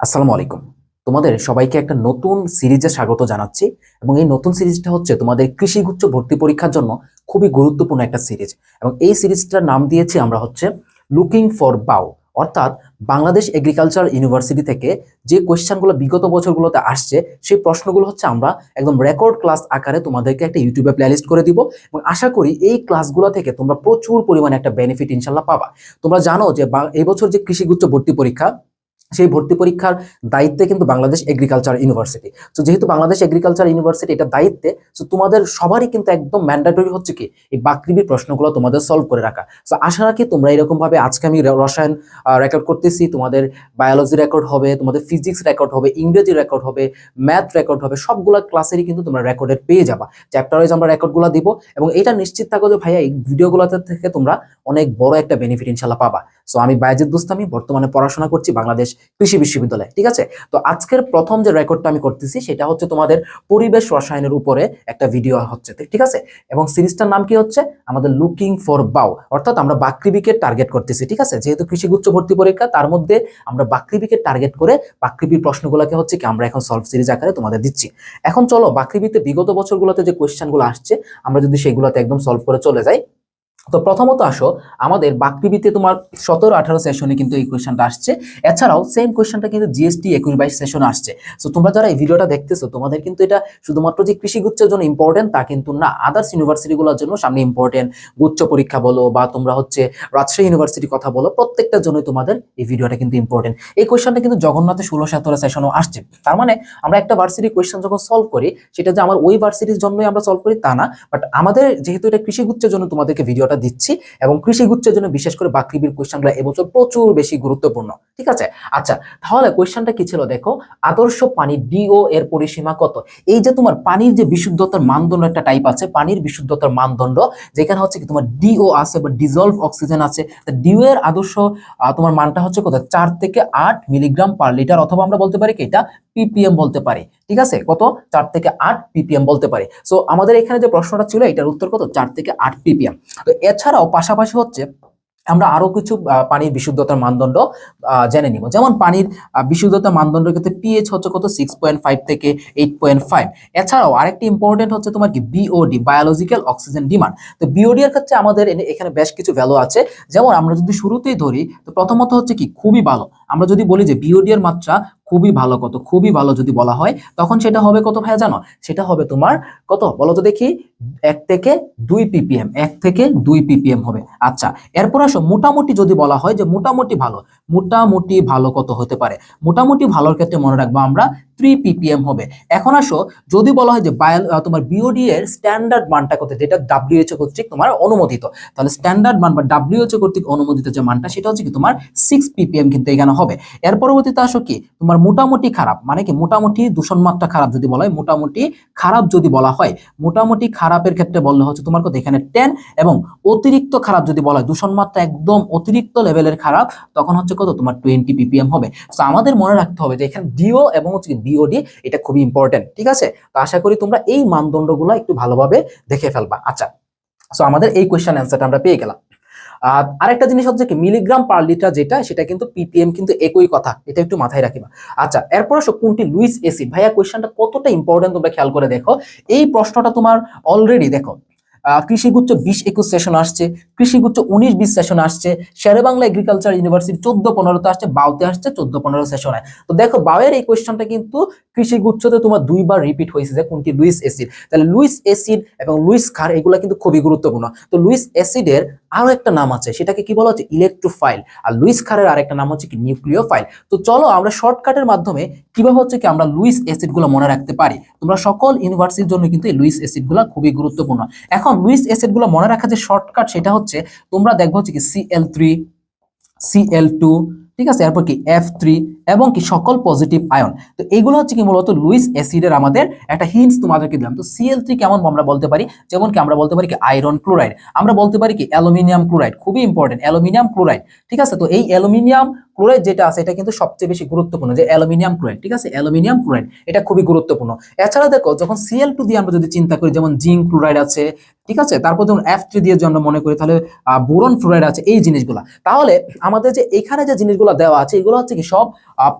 আসসালামু আলাইকুম। তোমাদের সবাইকে একটা নতুন সিরিজে স্বাগত জানাচ্ছি এবং এই নতুন সিরিজটা হচ্ছে তোমাদের কৃষিগুচ্ছ ভর্তি পরীক্ষার জন্য খুবই গুরুত্বপূর্ণ একটা সিরিজ এবং এই সিরিজটার নাম দিয়েছি আমরা হচ্ছে লুকিং ফর বাউ অর্থাৎ বাংলাদেশ এগ্রিকালচার ইউনিভার্সিটি থেকে যে কোয়েশ্চেনগুলো বিগত বছরগুলোতে আসছে, সেই প্রশ্নগুলো হচ্ছে আমরা একদম রেকর্ড ক্লাস আকারে তোমাদেরকে একটা ইউটিউবে প্লেলিস্ট করে দিব এবং আশা করি এই ক্লাসগুলো থেকে তোমরা প্রচুর পরিমাণে একটা বেনিফিট ইনশাল্লাহ পাবা। তোমরা জানো যে এই বছর যে কৃষিগুচ্ছ ভর্তি পরীক্ষা সেই ভর্তি পরীক্ষার দায়িত্বে কিন্তু বাংলাদেশ এগ্রিকালচার ইউনিভার্সিটি তো যেহেতু বাংলাদেশ এগ্রিকালচার ইউনিভার্সিটি এটা দায়িত্বে তো তোমাদের সবারই কিন্তু একদম ম্যান্ডেটরি হচ্ছে কি, এই বাকৃবির প্রশ্নগুলো তোমাদের সলভ করে রাখা। তো আশা রাখি তোমরা এরকম ভাবে আজকে আমি রসায়ন রেকর্ড করতেছি, তোমাদের বায়োলজি রেকর্ড হবে, তোমাদের ফিজিক্স রেকর্ড হবে, ইংরেজি রেকর্ড হবে ম্যাথ রেকর্ড হবে, সবগুলা ক্লাসেরই কিন্তু তোমরা রেকর্ডের পেয়ে যাবা। চ্যাপ্টার ওয়াইজ আমরা রেকর্ডগুলো দিব এবং এটা নিশ্চিত থাকো যে ভাইয়া, এই ভিডিওগুলোতে থেকে তোমরা অনেক বড় একটা বেনিফিট ইনশাল্লাহ পাবা। সো আমি বায়াজিদ দুস্তামি, বর্তমানে পড়াশোনা করছি বাংলাদেশ কৃষি বিশ্ববিদ্যালয়, ঠিক আছে? তো আজকের প্রথম যে রেকর্ডটা আমি করতেছি সেটা হচ্ছে তোমাদের পরিবেশ রসায়নের উপরে একটা ভিডিও হচ্ছে, ঠিক- আছে? এবং সিরিজটার নাম কি হচ্ছে? আমাদের লুকিং ফর বাউ অর্থাৎ আমরা বাকৃবিকে টার্গেট করতেছি, ঠিক আছে? যেহেতু কৃষিগুচ্ছ ভর্তি পরীক্ষা, তার মধ্যে আমরা বাকৃবিকে টার্গেট করে বাকৃবির প্রশ্নগুলোকে হচ্ছে কি আমরা এখন সলভ সিরিজ আকারে তোমাদের দিচ্ছি। এখন চলো, বাকৃবিতে বিগত বছরগুলোতে যে কোয়েশ্চেনগুলো আসছে, আমরা যদি সেগুলোতে একদম সলভ করে চলে যাই। তো প্রথমত আসো, আমাদের বাকৃবিতে তোমার সতেরো, আঠারো সেশনে কিন্তু এই কোয়েশ্চেনটা আসছে। এছাড়াও সেম কোয়েশ্চেনটা কিন্তু জিএসটি একুশ বাইশ সেশনে আসছে। সো তোমরা যারা এই ভিডিওটা দেখতেছো, তোমাদের কিন্তু এটা শুধুমাত্র যে কৃষিগুচ্ছের জন্য ইম্পর্টেন্ট তা কিন্তু না। আদার্স ইউনিভার্সিটিগুলোর জন্য সামনে ইম্পর্টেন্ট গুচ্ছ পরীক্ষা বলো বা তোমরা হচ্ছে রাজশাহী ইউনিভার্সিটির কথা বলো, প্রত্যেকটার জন্য তোমাদের এই ভিডিওটা কিন্তু ইম্পর্টেন্ট এই কোয়েশ্চেনটা কিন্তু জগন্নাথের ষোলো, সতেরো সেশনও আসছে। তার মানে আমরা একটা ভার্সিটি কোয়েশ্চেন যখন সলভ করি, সেটা যে আমার ওই ভার্সিটির জন্যই আমরা সলভ করি তা না। বাট আমাদের যেহেতু এটা কৃষিগুচ্ছের জন্য তোমাদেরকে ভিডিওটা দিচ্ছি এবং কৃষি গুচ্ছের জন্য বিশেষ করে বাকৃবির কোয়েশ্চেনগুলো এবছর প্রচুর বেশি গুরুত্বপূর্ণ, ঠিক আছে? আচ্ছা তাহলে কোয়েশ্চেনটা কি ছিল দেখো? আদর্শ পানি ডিও এর পরিসীমা কত? এই যে তোমার পানির যে বিশুদ্ধতার মানদণ্ড একটা টাইপ আছে, পানির বিশুদ্ধতার মানদণ্ড, যেখানে হচ্ছে কি তোমার ডিও আছে বা ডিজলভ অক্সিজেন আছে ডিও এর আদর্শ তোমার মানটা হচ্ছে কত? চার থেকে আট মিলিগ্রাম পার লিটার অথবা আমরা বলতে পারি কি এটা? পিপিএম বলতে পারি। ঠিক আছে? কত? চার থেকে আট পিপিএম বলতে পারি। সো আমাদের এখানে যে প্রশ্নটা ছিল, এটার উত্তর কত? চার থেকে আট পিপিএম তো এছাড়াও পাশাপাশি হচ্ছে, আমরা আরও কিছু পানির বিশুদ্ধতার মানদণ্ড জেনে নিব। যেমন পানির বিশুদ্ধতার মানদণ্ডের ক্ষেত্রে পিএইচ হচ্ছে কত? সিক্স পয়েন্ট ফাইভ থেকে এইট পয়েন্ট ফাইভ এছাড়াও আরেকটি ইম্পর্টেন্ট হচ্ছে তোমার কি? বিওডি বায়োলজিক্যাল অক্সিজেন ডিমান্ড তো বিওডি এর ক্ষেত্রে আমাদের এখানে বেশ কিছু ভ্যালু আছে। যেমন আমরা যদি শুরুতেই ধরি, তো প্রথমত হচ্ছে কি? খুবই ভালো। আমরা যদি বলি যে বিওডি এর মাত্রা খুবই ভালো কত? খুবই ভালো যদি বলা হয়, তখন সেটা হবে কত ভাইয়া জানো? সেটা হবে তোমার কত? বলো তো দেখি। এক থেকে দুই পিপিএম এক থেকে দুই পিপিএম হবে। আচ্ছা এরপর আসো। মোটামুটি যদি বলা হয় যে মোটামুটি ভালো মোটামুটি ভালো কত হতে পারে? মোটামুটি ভালোর ক্ষেত্রে মনে রাখব আমরা থ্রি পিপিএম হবে। এখন আসো, যদি বলা হয় যে বায়ো তোমার বিওডি এর স্ট্যান্ডার্ড মানটা কত? যেটা ডাব্লিউএইচও কর্তৃক তোমার অনুমোদিত। তাহলে স্ট্যান্ডার্ড মান বা ডাব্লিউএইচও কর্তৃক অনুমোদিত যে মানটা, সেটা হচ্ছে কি তোমার সিক্স পিপিএম কিন্তু এখানে হবে। এর পরবর্তীতে আসো কি? তোমার মোটামুটি খারাপ মানে কি মোটামুটি দূষণ মাত্রা খারাপ যদি বলা হয়, মোটামুটি খারাপ যদি বলা হয়, মোটামুটি খারাপের ক্ষেত্রে বললে হচ্ছে তোমার কত? এখানে টেন এবং অতিরিক্ত খারাপ যদি বলা হয় দূষণ মাত্রা একদম অতিরিক্ত লেভেলের খারাপ, তখন হচ্ছে কত? তোমার টোয়েন্টি পিপিএম হবে। তো আমাদের মনে রাখতে হবে যে এখানে ডিও এবং হচ্ছে বিওডি এটা খুবই ইম্পর্টেন্ট ঠিক আছে? তো আশা করি তোমরা এই মানদণ্ডগুলো একটু ভালোভাবে দেখে ফেলবা। আচ্ছা সো আমাদের এই কোয়েশ্চেন অ্যান্সারটা আমরা পেয়ে গেলাম। আর আরেকটা জিনিস হচ্ছে কি মিলিগ্রাম পার লিটার যেটা, সেটা কিন্তু পিপিএম কিন্তু একই কথা, এটা একটু মাথায় রাখিবা। আচ্ছা এরপর আসো কোনটি? লুইস এসিড ভাইয়া কোয়েশ্চেনটা কতটা ইম্পর্টেন্ট তোমরা খেয়াল করে দেখো। এই প্রশ্নটা তোমার অলরেডি দেখো। কৃষিগুচ্ছ বিশ একুশ সেশন আসছে, কৃষিগুচ্ছ উনিশ বিশ সেশন আসছে শেরে বাংলা এগ্রিকালচার ইউনিভার্সিটি চোদ্দ পনেরোতে আসছে, বাউতে আসছে, চোদ্দ পনেরো সেশনে তো দেখো, বাউয়ের এই কোয়েশ্চনটা কিন্তু কৃষিগুচ্ছতে তোমার দুইবার রিপিট হয়েছে, যে কোনটি লুইস এসিড তাহলে লুইস এসিড এবং লুইস খার এগুলো কিন্তু খুবই গুরুত্বপূর্ণ। তো লুইস অ্যাসিডের আরও একটা নাম আছে, সেটাকে কি বলা হচ্ছে? ইলেকট্রোফাইল আর লুইস খারের আরেকটা নাম হচ্ছে কি? নিউক্লিওফাইল তো চলো আমরা শর্টকাটের মাধ্যমে কীভাবে হচ্ছে কি আমরা লুইস অ্যাসিডগুলো মনে রাখতে পারি? তোমরা সকল ইউনিভার্সিটির জন্য কিন্তু এই লুইস অ্যাসিডগুলো খুবই গুরুত্বপূর্ণ। এখন লুইস অ্যাসিডগুলো মনে রাখা যে শর্টকাট সেটা হচ্ছে তোমরা দেখব হচ্ছে কি সিএল থ্রি সিএল টু ঠিক আছে? এরপর কি? এফ থ্রি এবং কি? সকল পজিটিভ আয়ন তো এগুলো হচ্ছে কি মূলত লুইস অ্যাসিডের আমাদের একটা হিন্স তোমাদেরকে দিলাম। তো সিএল থ্রি কেমন আমরা বলতে পারি? যেমন কি আমরা বলতে পারি কি? আয়রন ক্লোরাইড আমরা বলতে পারি কি? অ্যালুমিনিয়াম ক্লোরাইড খুবই ইম্পর্টেন্ট অ্যালুমিনিয়াম ক্লোরাইড ঠিক আছে? তো এই অ্যালুমিনিয়াম ক্লোরাইড যেটা আছে, এটা কিন্তু সবচেয়ে বেশি গুরুত্বপূর্ণ, যে অ্যালুমিনিয়াম ক্লোরাইড, ঠিক আছে? অ্যালুমিনিয়াম ক্লোরাইড, এটা খুবই গুরুত্বপূর্ণ। এছাড়া দেখো, যখন সিএল টু দিয়ে আমরা যদি চিন্তা করি, যেমন জিঙ্ক ক্লোরাইড আছে, ঠিক আছে? তারপর যখন এফ থ্রি দিয়ে আমরা মনে করি, তাহলে বোরন ফ্লোরাইড আছে, এই জিনিসগুলা। তাহলে আমাদের যে এখানে যে জিনিসগুলো দেওয়া আছে, এগুলো হচ্ছে কি সব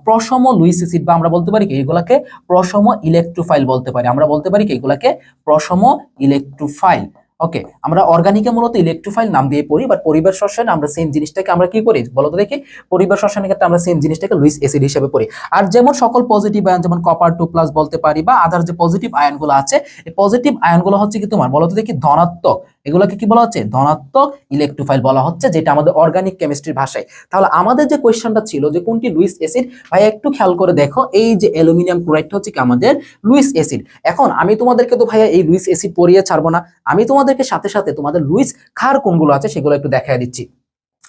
প্রসম প্রশম লুইস অ্যাসিড বা আমরা বলতে পারি কি, এগুলাকে প্রসম ইলেকট্রোফাইল বলতে পারি। আমরা বলতে পারি কি, এগুলাকে প্রসম ইলেকট্রোফাইল। ওকে আমরা অর্গানিকে মূলত ইলেকট্রোফাইল নাম দিয়ে পড়ি বাট পরিবার রসায়নে আমরা সেম জিনিসটাকে আমরা কি করি? বলতো দেখি, পরিবার শ্বসনের ক্ষেত্রে আমরা সেম জিনিসটাকে লুইস অ্যাসিড হিসেবে পড়ি। আর যেমন সকল পজিটিভ আয়ন যেমন কপার টু প্লাস বলতে পারি, বা আদার যে পজিটিভ আয়নগুলো আছে, এই পজিটিভ আয়নগুলো হচ্ছে কি তোমার? বলতো দেখি ধনাত্মক। এগুলোকে কি বলা হচ্ছে? ধনাত্মক ইলেকট্রোফাইল বলা হচ্ছে, যেটা আমাদের অর্গানিক কেমিস্ট্রির ভাষায়। তাহলে আমাদের যে কোয়েশ্চনটা ছিল যে কোনটি লুইস অ্যাসিড? ভাই একটু খেয়াল করে দেখো, এই যে অ্যালুমিনিয়াম ক্লোরাইডটা হচ্ছে কি আমাদের লুইস অ্যাসিড। এখন আমি তোমাদেরকে তো ভাইয়া এই লুইস অ্যাসিড পড়িয়ে ছাড়বো না। আমি তোমাদেরকে সাথে সাথে তোমাদের লুইস খার কোনগুলো আছে সেগুলো একটু দেখাই দিচ্ছি।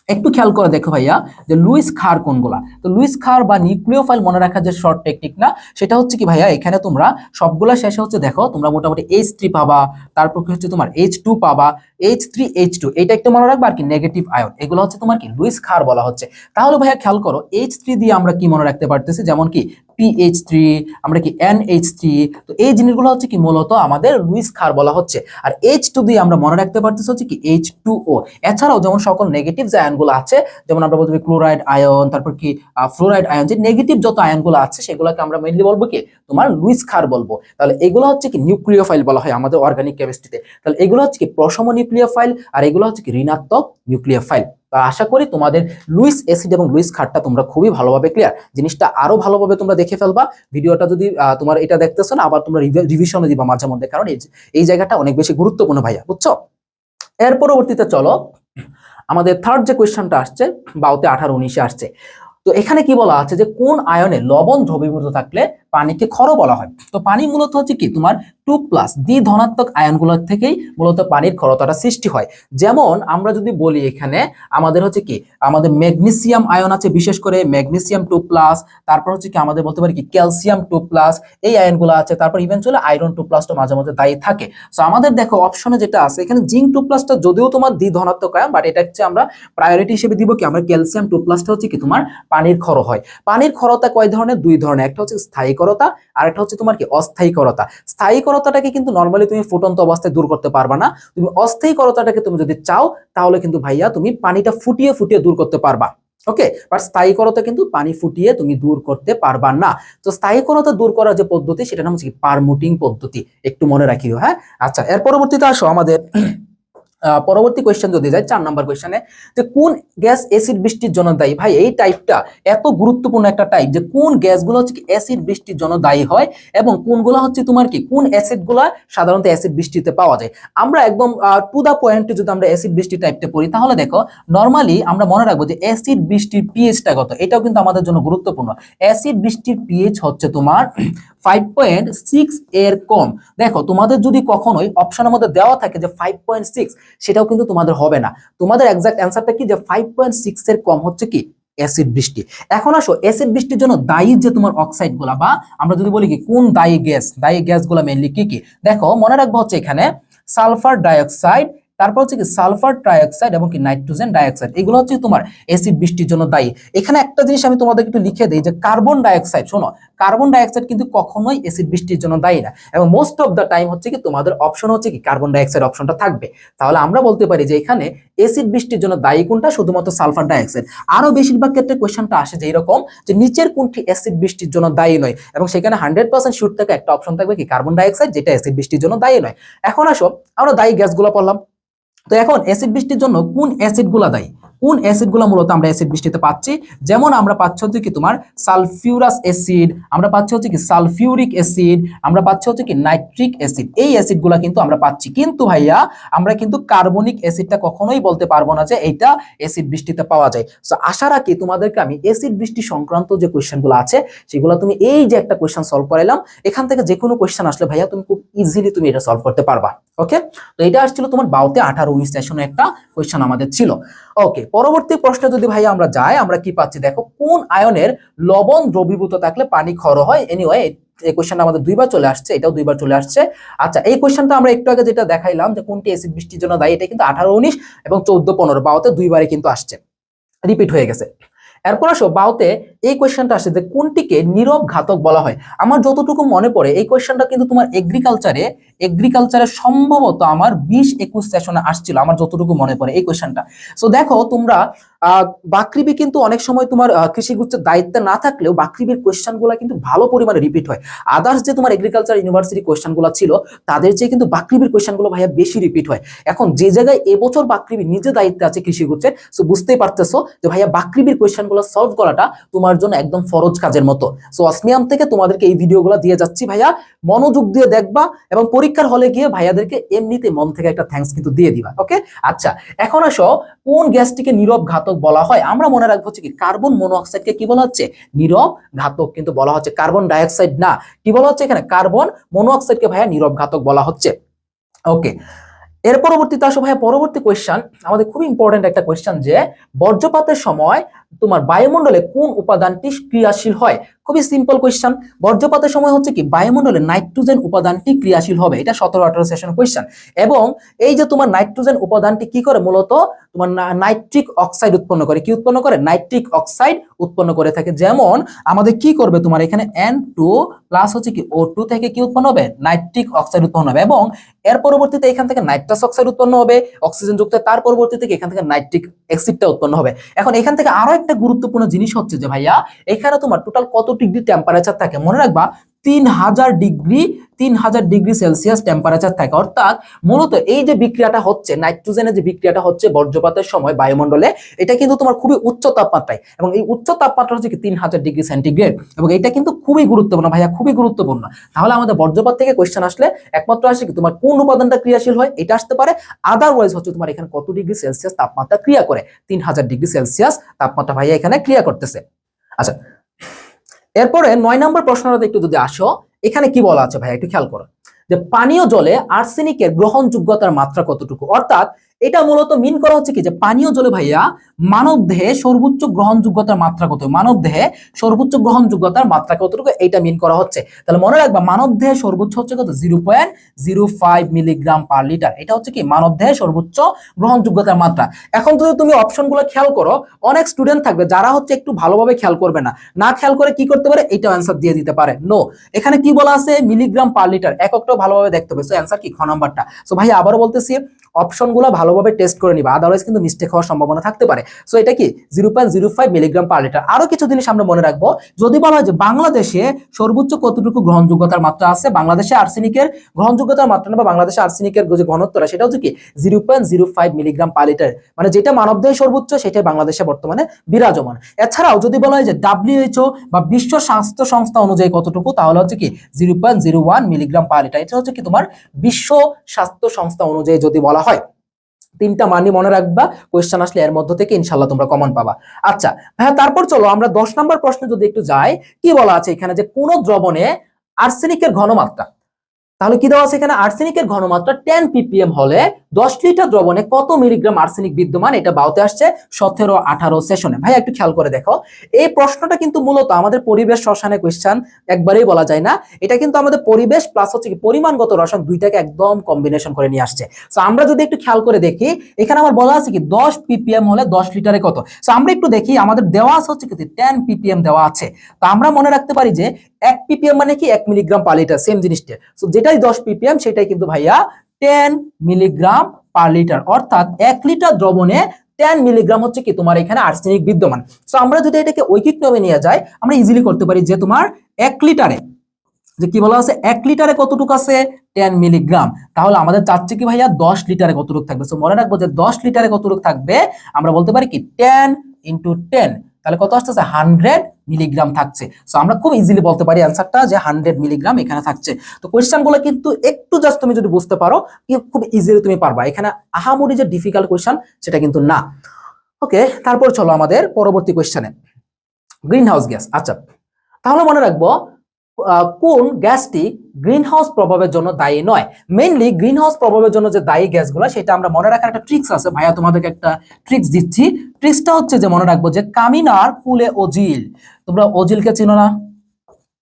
একটু খেয়াল করে দেখো ভাইয়া, যে লুইস খার কোনগুলা? তো লুইস খার বা নিউক্লিওফাইল মনে রাখার যে শর্ট টেকনিক না, সেটা হচ্ছে কি ভাইয়া, এখানে তোমরা সবগুলা শেষে হচ্ছে দেখো, তোমরা মোটামুটি এইচ থ্রি পাবা, তারপর হচ্ছে তোমার এইচ টু পাবা এইচ থ্রি এইচ টু এটা একটু মনে রাখবা আর কি নেগেটিভ আয়ন এগুলো হচ্ছে তোমার কি লুইস খার বলা হচ্ছে। তাহলে ভাইয়া খেয়াল করো এইচ থ্রি দিয়ে আমরা কি মনে রাখতে পারতেছি? যেমন কি পিএইচ থ্রি আমরা কি এনএইচ থ্রি তো এই জিনিসগুলো হচ্ছে কি মূলত আমাদের লুইস খার বলা হচ্ছে। আর এইচ টু দিয়ে আমরা মনে রাখতে পারতেছি হচ্ছে কি এইচ টু ও এছাড়াও যেমন সকল নেগেটিভ যে আয়নগুলো আছে, যেমন আমরা বলতে ক্লোরাইড আয়ন তারপর কি ফ্লোরাইড আয়ন যে নেগেটিভ যত আয়নগুলো আছে, সেগুলোকে আমরা মেনলি বলব কি, তোমার লুইস খার বলব। তাহলে এগুলো হচ্ছে কি নিউক্লিওফাইল বলা হয় আমাদের অর্গানিক কেমিস্ট্রিতে তাহলে এগুলো হচ্ছে কি প্রশম নিউক্লিওফাইল আর এগুলো হচ্ছে কি ঋণাত্মক নিউক্লিওফাইল তো আশা করি তোমাদের লুইস অ্যাসিড এবং লুইস খারটা তোমরা খুবই ভালোভাবে ক্লিয়ার জিনিসটা আরও ভালোভাবে তোমরা দেখে ফেলবা। ভিডিওটা যদি তোমার এটা দেখতেছো না, আবার তোমরা রিভিশনে দিবা মাঝে মধ্যে, কারণ এই এই জায়গাটা অনেক বেশি গুরুত্বপূর্ণ ভাইয়া, বুঝছ? এর পরবর্তীতে চলো, আমাদের থার্ড যে কোয়েশ্চনটা আসছে, বাউতে আঠারো উনিশে আসছে। তো এখানে কি বলা আছে যে, কোন আয়নে লবণ দ্রবীভূত থাকলে পানিকে ক্ষর বলা হয়। তো পানি মূলত হচ্ছে কি? তোমার টু প্লাস দ্বি ধনাত্মক আয়নগুলো থেকেই মূলত পানির ক্ষরতাটা সৃষ্টি হয়। যেমন আমরা যদি বলি এখানে আমাদের হচ্ছে কি? আমাদের ম্যাগনেসিয়াম আয়ন আছে, বিশেষ করে ম্যাগনেসিয়াম টু প্লাস, তারপর হচ্ছে কি আমাদের বলতে পারি কি? ক্যালসিয়াম টু প্লাস, এই আয়নগুলো আছে, তারপর ইভেনচুয়ালি আয়রন টু প্লাসটা মাঝে মাঝে দায়ী থাকে। সো আমাদের দেখো অপশনে যেটা আছে, এখানে জিঙ্ক টু প্লাসটা যদিও তোমার দ্বি ধনাত্মক আয়ন বাট এটা হচ্ছে আমরা প্রায়োরিটি হিসেবে দিব কি? আমরা ক্যালসিয়াম টু প্লাসটা হচ্ছে কি? তোমার পানির ক্ষর হয়। পানির ক্ষরতা কয় ধরনের? দুই ধরনের। একটা হচ্ছে স্থায়ী করতা আর একটা হচ্ছে তোমার কি অস্থায়ী করতা স্থায়ী করতাটাকে কিন্তু নর্মালি তুমি ফুটন্ত অবস্থায় দূর করতে পারবা না। তুমি অস্থায়ী করতাটাকে তুমি যদি চাও, তাহলে কিন্তু ভাইয়া তুমি পানিটা ফুটিয়ে ফুটিয়ে দূর করতে পারবা। ওকে বাট স্থায়ী করতা কিন্তু পানি ফুটিয়ে তুমি দূর করতে পারবা না। তো স্থায়ী করতা দূর করার যে পদ্ধতি সেটা নাম হচ্ছে কি পারমুটিং পদ্ধতি। একটু মনে রাখিও হ্যাঁ? আচ্ছা এর পরবর্তীতে আসো আমাদের পরবর্তী কোয়েশ্চেন যদি যায়, চার নাম্বার কোয়েশ্চেনে যে কোন গ্যাস অ্যাসিড বৃষ্টির জন্য দায়ী? ভাই, এই টাইপটা এত গুরুত্বপূর্ণ একটা টাইপ যে কোন গ্যাসগুলো হচ্ছে কি অ্যাসিড বৃষ্টির জন্য দায়ী হয় এবং কোনগুলো হচ্ছে তোমার কি, কোন অ্যাসিডগুলো সাধারণত অ্যাসিড বৃষ্টিতে পাওয়া যায়? আমরা একদম টু দা পয়েন্টে যদি আমরা অ্যাসিড বৃষ্টি টাইপটা পড়ি, তাহলে দেখো নর্মালি আমরা মনে রাখব যে অ্যাসিড বৃষ্টির পিএইচটা কত? এটাও কিন্তু আমাদের জন্য গুরুত্বপূর্ণ। অ্যাসিড বৃষ্টির পিএইচ হচ্ছে তোমার ফাইভ পয়েন্ট সিক্স এর কম। দেখো, তোমাদের যদি কখনোই অপশনের মধ্যে দেওয়া থাকে যে ফাইভ পয়েন্ট সিক্স সেটাও কিন্তু তোমাদের হবে না। তোমাদের একজাক্ট অ্যান্সারটা কি যে ফাইভ পয়েন্ট কম হচ্ছে কি? অ্যাসিড বৃষ্টি। এখন আসো অ্যাসিড বৃষ্টির জন্য দায়ী যে তোমার অক্সাইডগুলা বা আমরা যদি বলি কি, কোন দায়ী গ্যাস দায়ী গ্যাসগুলো মেনলি কি কি? দেখো, মনে রাখব হচ্ছে এখানে সালফার ডাইঅক্সাইড তারপর হচ্ছে কি সালফার ট্রাইঅক্সাইড এবং কি নাইট্রোজেন ডাইঅক্সাইড। এগুলো হচ্ছে তোমার অ্যাসিড বৃষ্টির জন্য দায়ী। এখানে একটা জিনিস আমি তোমাদেরকে একটু লিখে দিই যে কার্বন ডাইঅক্সাইড শোনো কার্বন ডাইঅক্সাইড কিন্তু কখনোই অ্যাসিড বৃষ্টির জন্য দায়ী না। এবং মোস্ট অফ দ্য টাইম হচ্ছে কি তোমাদের অপশন হচ্ছে কি কার্বন ডাইঅক্সাইড অপশনটা থাকবে। তাহলে আমরা বলতে পারি যে এখানে অ্যাসিড বৃষ্টির জন্য দায়ী কোনটা? শুধুমাত্র সালফার ডাইঅক্সাইড। আরও বেশিরভাগ ক্ষেত্রে কোয়েশ্চনটা আসে যে এরকম যে নিচের কোনটি অ্যাসিড বৃষ্টির জন্য দায়ী নয়। এবং সেখানে হান্ড্রেড পার্সেন্ট শুট থেকে একটা অপশন থাকবে কি কার্বন ডাইঅক্সাইড যেটা অ্যাসিড বৃষ্টির জন্য দায়ী নয়। এখন আসো, আমরা দায়ী গ্যাসগুলো পড়লাম। তো এখন অ্যাসিড বৃষ্টির জন্য কোন অ্যাসিডগুলো দায়ী? কোন অ্যাসিডগুলো মূলত আমরা অ্যাসিড বৃষ্টিতে পাচ্ছি? যেমন আমরা পাচ্ছি হচ্ছে কি তোমার সালফিউরাস অ্যাসিড আমরা পাচ্ছি হচ্ছে কি সালফিউরিক অ্যাসিড আমরা পাচ্ছি হচ্ছে কি নাইট্রিক অ্যাসিড এই অ্যাসিডগুলো কিন্তু আমরা পাচ্ছি। কিন্তু ভাইয়া, আমরা কিন্তু কার্বনিক অ্যাসিডটা কখনোই বলতে পারব না যে এইটা অ্যাসিড বৃষ্টিতে পাওয়া যায়। তো আশা রাখি তোমাদেরকে আমি অ্যাসিড বৃষ্টি সংক্রান্ত যে কোয়েশ্চেনগুলো আছে, সেগুলো তুমি এই যে একটা কোয়েশ্চেন সলভ করাইলাম এখান থেকে যে কোনো কোয়েশ্চেন আসলে ভাইয়া তুমি খুব ইজিলি তুমি এটা সলভ করতে পারবা। ওকে তো এটা আসছিল তোমার বাউতে আঠারো উনিশ সেশনে একটা কোয়েশ্চেন আমাদের ছিল। ওকে পরবর্তী প্রশ্নে যদি ভাই আমরা যাই, আমরা কি পাচ্ছি? দেখো, কোন আয়নের লবণ দ্রবীভূত থাকলে পানি ক্ষর হয়? এনিওয়ে এই কোয়েশ্চেনটা আমাদের দুইবার চলে আসছে, এটাও দুইবার চলে আসছে। আচ্ছা এই কোয়েশ্চেনটা আমরা একটু আগে যেটা দেখাইলাম যে কোনটি অ্যাসিড বৃষ্টির জন্য দায়ী, এটা কিন্তু আঠারো, উনিশ এবং চোদ্দ, পনেরো বাওতে দুইবারে কিন্তু আসছে। রিপিট হয়ে গেছে। এরপর আসো বাউতে এই কোয়েশ্চেনটা আসে যে কোনটিকে নীরব ঘাতক বলা হয়? আমার যতটুকু মনে পড়ে, এই কোয়েশ্চেনটা কিন্তু তোমার এগ্রিকালচারে এগ্রিকালচারে সম্ভবত আমার বিশ একুশ সেশনে আসছিল, আমার যতটুকু মনে পড়ে এই কোয়েশ্চেনটা সো দেখো, তোমরা বাকৃবি কিন্তু অনেক সময় তোমার কৃষিগুচ্ছের দায়িত্বে না থাকলেও বাকৃবির কোয়েশ্চেনগুলো কিন্তু ভালো পরিমাণে রিপিট হয়। আদার্স যে তোমার এগ্রিকালচার ইউনিভার্সিটি কোয়েশ্চেনগুলো ছিল, তাদের চেয়ে কিন্তু বাকৃবির কোয়েশ্চেনগুলো ভাইয়া বেশি রিপিট হয়। এখন যে জায়গায় এবছর বাকৃবি নিজে দায়িত্বে আছে কৃষিগুচ্ছের সো বুঝতেই পারতেছো যে ভাইয়া বাকৃবির কোয়েশ্চেনগুলো সলভ করাটা তোমার জন্য একদম ফরজ কাজের মতো। সো অসমিয়াম থেকে তোমাদেরকে এই ভিডিওগুলো দিয়ে যাচ্ছি ভাইয়া। মনোযোগ দিয়ে দেখবা এবং পরীক্ষার হলে গিয়ে ভাইয়াদেরকে এমনিতে মন থেকে একটা থ্যাঙ্কস কিন্তু দিয়ে দিবা ওকে আচ্ছা এখন আসো, কোন গ্যাসটিকে নীরব ঘাতক বলা হয়। আমরা মনে রাখব হচ্ছে কি, কার্বন মনোঅক্সাইডকে কি বলা হচ্ছে? নীরব ঘাতক কিন্তু বলা হচ্ছে। কার্বন ডাইঅক্সাইড না। কি বলা হচ্ছে এখানে? কার্বন মনোঅক্সাইডকে ভাইয়া নীরব ঘাতক বলা হচ্ছে। ওকে। এর পরবর্তীতে আসো ভাইয়া, পরবর্তী কোয়েশ্চেন আমাদের খুব ইম্পর্টেন্ট একটা কোয়েশ্চন যে বর্জ্যপাতের সময় তোমার বায়ুমণ্ডলে কোন উপাদানটি ক্রিয়াশীল হয়? খুবই সিম্পল কোয়েশ্চেন বর্জ্যপাতের সময় হচ্ছে কি? বায়ুমণ্ডলে নাইট্রোজেন উপাদানটি ক্রিয়াশীল হবে। এটা সতেরো আঠারো সেশন কোয়েশ্চেন এবং এই যে তোমার নাইট্রোজেন উপাদানটি কি করে? মূলত তোমার নাইট্রিক অক্সাইড উৎপন্ন করে। কি উৎপন্ন করে? নাইট্রিক অক্সাইড উৎপন্ন করে থাকে। যেমন আমাদের কি করবে তোমার? এখানে এন টু প্লাস হচ্ছে কি ও টু থেকে কি উৎপন্ন হবে? নাইট্রিক অক্সাইড উৎপন্ন হবে। এবং এর পরবর্তীতে এখান থেকে নাইট্রাস অক্সাইড উৎপন্ন হবে। অক্সিজেন যুক্ত তার পরবর্তীতে এখান থেকে নাইট্রিক অ্যাসিডটা উৎপন্ন হবে। এখন এখান থেকে আরও একটা গুরুত্বপূর্ণ জিনিস হচ্ছে যে ভাইয়া, এখানে তোমার টোটাল কত ডিগ্রি টেম্পারেচার থাকে? মনে রাখবা, তিন হাজার ডিগ্রি তিন হাজার ডিগ্রি সেলসিয়াস টেম্পারেচার থাকে। অর্থাৎ মূলত এই যে বিক্রিয়াটা হচ্ছে নাইট্রোজেনের যে বিক্রিয়াটা হচ্ছে বর্জ্যপাতের সময় বায়ুমণ্ডলে, এটা কিন্তু তোমার খুবই উচ্চ তাপমাত্রায়। এবং এই উচ্চ তাপমাত্রা হচ্ছে কি তিন হাজার ডিগ্রি সেন্টিগ্রেড এবং এটা কিন্তু খুবই গুরুত্বপূর্ণ ভাইয়া, খুবই গুরুত্বপূর্ণ। তাহলে আমাদের বর্জ্যপাত থেকে কোয়েশ্চেন আসলে একমাত্র আসে কি তোমার কোন উপাদানটা ক্রিয়াশীল হয়? এটা আসতে পারে। আদারওয়াইজ হচ্ছে তোমার এখানে কত ডিগ্রি সেলসিয়াস তাপমাত্রা ক্রিয়া করে? তিন হাজার ডিগ্রি সেলসিয়াস তাপমাত্রা ভাইয়া এখানে ক্রিয়া করতেছে। আচ্ছা এরপরে নয় নম্বর প্রশ্নটাতে একটু যদি আসো এখানে কি বলা আছে ভাই একটু খেয়াল করো। যে পানীয় জলে আর্সেনিকের গ্রহণযোগ্যতার মাত্রা কতটুকু? অর্থাৎ এটা মূলত মিন করা হচ্ছে কি যে পানীয় জলে ভাইয়া মানব দেহে সর্বোচ্চ গ্রহণযোগ্যতার মাত্রা কত? মানব দেহে সর্বোচ্চ গ্রহণযোগ্যতার মাত্রা কতটুকু? এইটা মিন করা হচ্ছে। তাহলে মনে রাখবা, মানব দেহে সর্বোচ্চ হচ্ছে কত? Zero point zero five milligram per litre এটা হচ্ছে কি? মানব দেহে সর্বোচ্চ গ্রহণযোগ্যতার মাত্রা। এখন যদি তুমি অপশনগুলো খেয়াল করো, অনেক স্টুডেন্ট থাকবে যারা হচ্ছে একটু ভালোভাবে খেয়াল করবে না। না খেয়াল করে কি করতে পারে? এটা অ্যান্সার দিয়ে দিতে পারে। নো এখানে কি বলা আছে? মিলিগ্রাম পার লিটার এককটাও ভালোভাবে দেখতে হবে। সো অ্যান্সার কি? খ নাম্বারটা সো ভাই আবারও বলতেছি অপশনগুলো ভালোভাবে টেস্ট করে নিবা। আদারওয়াইজ কিন্তু মিস্টেক হওয়ার সম্ভাবনা থাকতে পারে। সো এটা কি? Zero point zero five milligram per litre আরও কিছু জিনিস আমরা মনে রাখব। যদি বলা হয় যে বাংলাদেশে সর্বোচ্চ কতটুকু গ্রহণযোগ্যতার মাত্রা আছে? বাংলাদেশে আর্সেনিকের গ্রহণযোগ্যতার মাত্রা বা বাংলাদেশে আর্সেনিকের যে ঘনত্বটা, সেটা হচ্ছে কি? Zero point zero five milligram per litre মানে যেটা মানবদেহে সর্বোচ্চ, সেটাই বাংলাদেশে বর্তমানে বিরাজমান। এছাড়াও যদি বলা হয় যে ডাব্লিউএইচও বা বিশ্ব স্বাস্থ্য সংস্থা অনুযায়ী কতটুকু, তাহলে হচ্ছে কি? Zero point zero one milligram per litre এটা হচ্ছে কি তোমার বিশ্ব স্বাস্থ্য সংস্থা অনুযায়ী যদি বলা হয়। তিনটা মানি মনে রাখবা কোয়েশ্চেন আসলে এর মধ্য থেকে ইনশাল্লাহ তোমরা কমন পাবা। আচ্ছা হ্যাঁ তারপর চলো, আমরা দশ নম্বর প্রশ্নে যদি একটু যাই, কি বলা আছে এখানে যে কোন দ্রবণে আর্সেনিকের ঘনমাত্রা? তাহলে কি দেওয়া আছে এখানে? আর্সেনিকের ঘনমাত্রা টেন পিপিএম হলে দশ লিটার দ্রবণে কত মিলিগ্রাম আর্সেনিক বিদ্যমান? এটা বাউতে আসছে সতেরো আঠারো সেশনে। ভাই, একটু খেয়াল করে দেখো। এই প্রশ্নটা কিন্তু মূলত আমাদের পরিবেশ রসায়নে কোয়েশ্চেন একবারেই বলা যায় না। এটা কিন্তু আমাদের পরিবেশ প্লাস হচ্ছে কি পরিমাণগত রসায়ন দুইটাকে একদম কম্বিনেশন করে নিয়ে আসছে। তো আমরা যদি একটু খেয়াল করে দেখি, এখানে আমার বলা আছে কি দশ পিপিএম হলে দশ লিটারে কত? তো আমরা একটু দেখি, আমাদের দেওয়া আছে হচ্ছে কি টেন পিপিএম দেওয়া আছে। তো আমরা মনে রাখতে পারি যে এক পিপিএম মানে কি এক মিলিগ্রাম পার লিটার সেম জিনিসটা। তো যেটাই দশ পিপিএম সেটাই কিন্তু ভাইয়া টেন মিলিগ্রাম পার লিটার অর্থাৎ এক লিটার দ্রবণে টেন মিলিগ্রাম হচ্ছে কি তোমার এখানে আর্সেনিক বিদ্যমান। তো আমরা যদি এটাকে ঐকিক নিয়মে নিয়ে যাই, আমরা ইজিলি করতে পারি যে তোমার এক লিটারে যে কি বলা আছে এক লিটারে কতটুকু আছে? টেন মিলিগ্রাম তাহলে আমাদের চাচ্ছে কি ভাইয়া দশ লিটারে কতটুকু থাকবে? তো মনে রাখব যে দশ লিটারে কতটুকু থাকবে? আমরা বলতে পারি কি টেন ইন্টু টেন তাহলে কত আসতেছে? হান্ড্রেড মিলিগ্রাম থাকছে। সো আমরা খুব ইজিলি বলতে পারি অ্যান্সারটা যে হান্ড্রেড মিলিগ্রাম এখানে থাকছে। তো কোয়েশ্চেনগুলো কিন্তু একটু জাস্ট তুমি যদি বুঝতে পারো খুব ইজিলি তুমি পারবা। এখানে আহামরি যে ডিফিকাল্ট কোয়েশ্চেন সেটা কিন্তু না। ওকে তারপর চলো আমাদের পরবর্তী কোয়েশ্চেনে গ্রিন হাউস গ্যাস আচ্ছা। তাহলে মনে রাখব কোন গ্যাসটি গ্রিন হাউস প্রভাবের জন্য দায়ী নয়? মেইনলি গ্রিন হাউস প্রভাবের জন্য যে দায়ী গ্যাসগুলো, সেটা আমরা মনে রাখার একটা ট্রিক্স আছে। ভাইয়া, তোমাদেরকে একটা ট্রিক্স দিচ্ছি। ট্রিক্সটা হচ্ছে যে মনে রাখব যে কামিনার কুলে ওজিল তোমরা ওজিলকে চিনো না?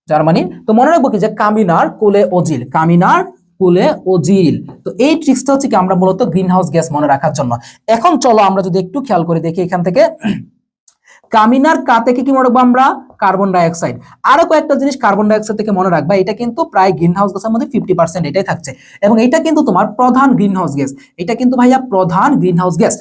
জার্মানি তো মনে রাখব কি যে কামিনার কুলে ওজিল কামিনার কুলে ওজিল তো এই ট্রিক্সটা হচ্ছে কি আমরা মূলত গ্রিন হাউস গ্যাস মনে রাখার জন্য। এখন চলো আমরা যদি একটু খেয়াল করে দেখি এখান থেকে। কামিনার কা থেকে কি মনে রাখব আমরা? Carbon dioxide. আরও কয়েকটা জিনিস কার্বন ডাইঅক্সাইড থেকে মনে রাখবা, এটা কিন্তু প্রায় গ্রিন হাউস গ্যাসের মধ্যে ফিফটি পার্সেন্ট এটাই থাকছে। এবং এটা কিন্তু তোমার প্রধান গ্রিন হাউস গ্যাস। এটা কিন্তু ভাইয়া প্রধান গ্রিন হাউস গ্যাস।